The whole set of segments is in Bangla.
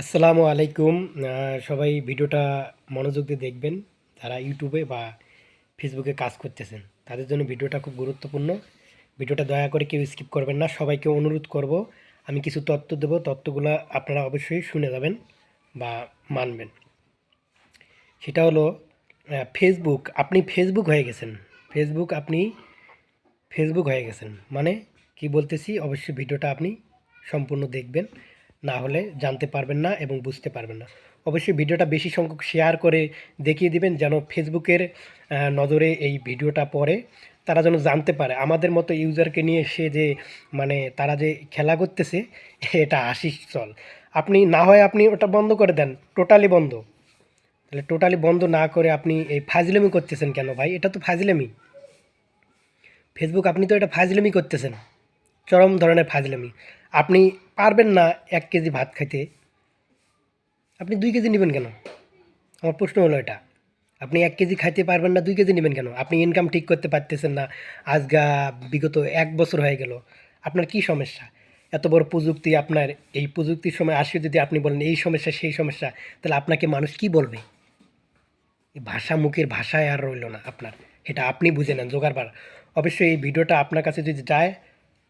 আসসালামু আলাইকুম। সবাই ভিডিওটা মনোযোগ দিয়ে দেখবেন, যারা ইউটিউবে বা ফেসবুকে কাজ করতেছেন, তাদের জন্য ভিডিওটা খুব গুরুত্বপূর্ণ। ভিডিওটা দয়া করে কেউ স্কিপ করবেন না, সবাইকে অনুরোধ করব, আমি কিছু তত্ত্ব দেব, তথ্যগুলো আপনারা অবশ্যই শুনে যাবেন বা মানবেন। সেটা হলো ফেসবুক আপনি ফেসবুক হয়ে গেছেন। ফেসবুক আপনি ফেসবুক হয়ে গেছেন। মানে কি বলতেছি, অবশ্যই ভিডিওটা আপনি সম্পূর্ণ দেখবেন। না হলে জানতে পারবেন না এবং বুঝতে পারবেন না। অবশ্যই ভিডিওটা বেশি সংখ্যক শেয়ার করে দেখিয়ে দিবেন যেন ফেসবুকের নজরে এই ভিডিওটা পড়ে। তারা যেন জানতে পারে। আমাদের মতো ইউজারকে নিয়ে সে যে মানে তারা যে খেলা করতেছে, এটা আশিস চল। আপনি, না হয় আপনি ওটা বন্ধ করে দেন। টোটালি বন্ধ। তাহলে টোটালি বন্ধ না করে আপনি এই ফাজলামি করতেছেন কেন ভাই? এটা তো ফাজলেমি। ফেসবুক আপনি তো এটা ফাজলামি করতেছেন। চরম ধরনের ফাজলামি। আপনি পারবেন না এক কেজি ভাত খাইতে। আপনি দুই কেজি নেবেন কেন? আমার প্রশ্ন হলো এটা। আপনি এক কেজি খাইতে পারবেন না, দুই কেজি নেবেন কেন? আপনি ইনকাম ঠিক করতে পারতেছেন না। আজগা বিগত এক বছর হয়ে গেল। আপনার কি সমস্যা? এত বড় প্রযুক্তি আপনার, এই প্রযুক্তির সময় আসে যদি আপনি বলেন এই সমস্যা, সেই সমস্যা, তাহলে আপনাকে মানুষ কি বলবে? ভাষা মুখের ভাষায় আর রইল না আপনার। এটা আপনি বুঝে নেন জোগাড়বার অবশ্যই এই ভিডিওটা আপনার কাছে যদি যায়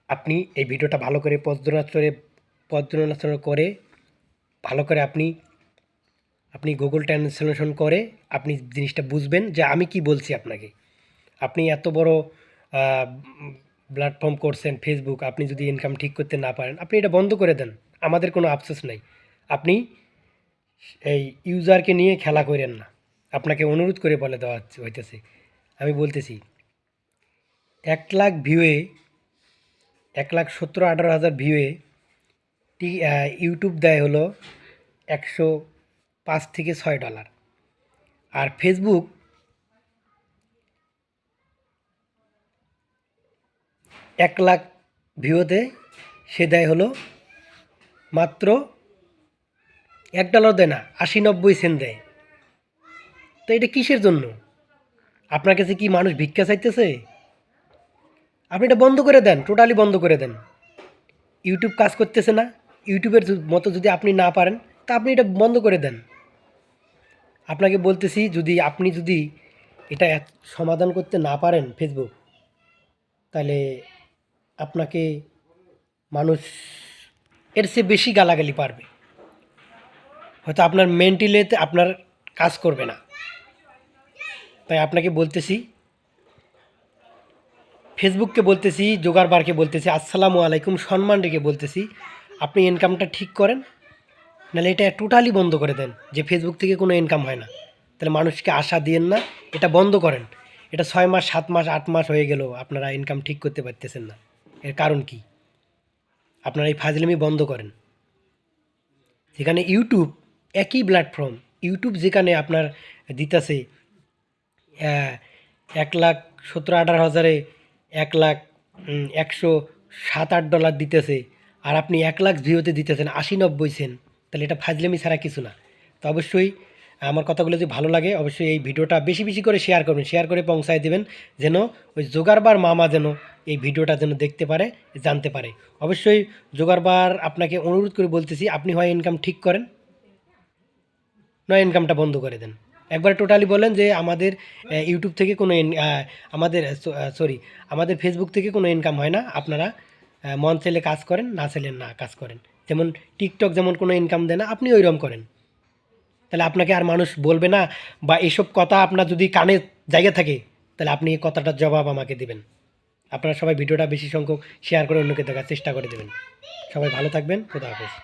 আপনি এই ভিডিওটা ভালো করে পর্যালোচনা পর্যালোচনা করে, ভালো করে আপনি আপনি গুগল ট্রান্সলেশন করে আপনি জিনিসটা বুঝবেন যে আমি কি বলছি আপনাকে। আপনি এত বড় প্ল্যাটফর্ম করছেন ফেসবুক আপনি যদি ইনকাম ঠিক করতে না পারেন, আপনি এটা বন্ধ করে দেন। আমাদের কোনো আফসোস নাই। আপনি এই ইউজারকে নিয়ে খেলা করেন না। আপনাকে অনুরোধ করে বলে দেওয়া হচ্ছে- হইতেছে। আমি বলতেছি, এক লাখ ভিউয়ে এক লাখ সত্তর আঠারো হাজার ভিউয়ে টি ইউটিউব দেয় হলো একশো পাঁচ থেকে ছয় ডলার আর ফেসবুক এক লাখ ভিউতে সে দেয় হলো মাত্র এক ডলার দেয় না, আশি নব্বই সেন্ট দেয়। তো এটা কিসের জন্য? আপনার কাছে কি মানুষ ভিক্ষা চাইতেছে? আপনি এটা বন্ধ করে দেন টোটালি বন্ধ করে দেন। ইউটিউব কাজ করতেছে না ইউটিউবের মতো যদি আপনি না পারেন, তা আপনি এটা বন্ধ করে দেন। আপনাকে বলতেছি, যদি আপনি যদি এটা সমাধান করতে না পারেন ফেসবুক তাহলে আপনাকে মানুষ, এর চেয়ে বেশি গালাগালি পারবে। হয়তো আপনার মেন্টালিতে আপনার কাজ করবে না। তাই আপনাকে বলতেছি ফেসবুককে বলতেছি জোগাড়বারকে বলতেছি, আসসালামু আলাইকুম, সম্মান রেখে বলতেছি, আপনি ইনকামটা ঠিক করেন, নাহলে এটা টোটালি বন্ধ করে দেন, যে ফেসবুক থেকে কোনো ইনকাম হয় না। তাহলে মানুষকে আশা দিয়েন না, এটা বন্ধ করেন। এটা ছয় মাস, সাত মাস, আট মাস হয়ে গেল, আপনারা ইনকাম ঠিক করতে পারতেছেন না। এর কারণ কি? আপনারা এই ফাজলামি বন্ধ করেন। যেখানে ইউটিউব একই প্ল্যাটফর্ম ইউটিউব যেখানে আপনার দিতেছে এক লাখ সতেরো আঠারো হাজারে এক লাখ একশো সাত আট ডলার দিতেছে। আর আপনি এক লাখ ভিউতে দিতেছেন, আশি নব্বই সেন্ট। তাহলে এটা ফাজলামি ছাড়া কিছু না। তো অবশ্যই আমার কথাগুলো যদি ভালো লাগে, অবশ্যই এই ভিডিওটা বেশি বেশি করে শেয়ার করবেন। শেয়ার করে পৌঁছায় দেবেন, যেন ওই জোগাড়বার মামা যেন এই ভিডিওটা যেন দেখতে পারে, জানতে পারে। অবশ্যই জোগাড়বার আপনাকে অনুরোধ করে বলতেছি, আপনি হয় ইনকাম ঠিক করেন, নয় ইনকামটা বন্ধ করে দেন। একবার টোটালি বলেন যে আমাদের ইউটিউব থেকে কোনো আমাদের সরি আমাদের ফেসবুক থেকে কোনো ইনকাম হয় না। আপনারা মন চাইলে কাজ করেন, না চাইলে না কাজ করেন। যেমন টিকটক যেমন কোনো ইনকাম দেয় না, আপনি ওইরকম করেন। তাহলে আপনাকে আর মানুষ বলবে না, বা এসব কথা আপনার যদি কানে জায়গা থাকে, তাহলে আপনি এই কথাটার জবাব আমাকে দেবেন। আপনারা সবাই ভিডিওটা বেশি সংখ্যক শেয়ার করে অন্যকে দেখার চেষ্টা করে দেবেন। সবাই ভালো থাকবেন, খোদা হাফেজ।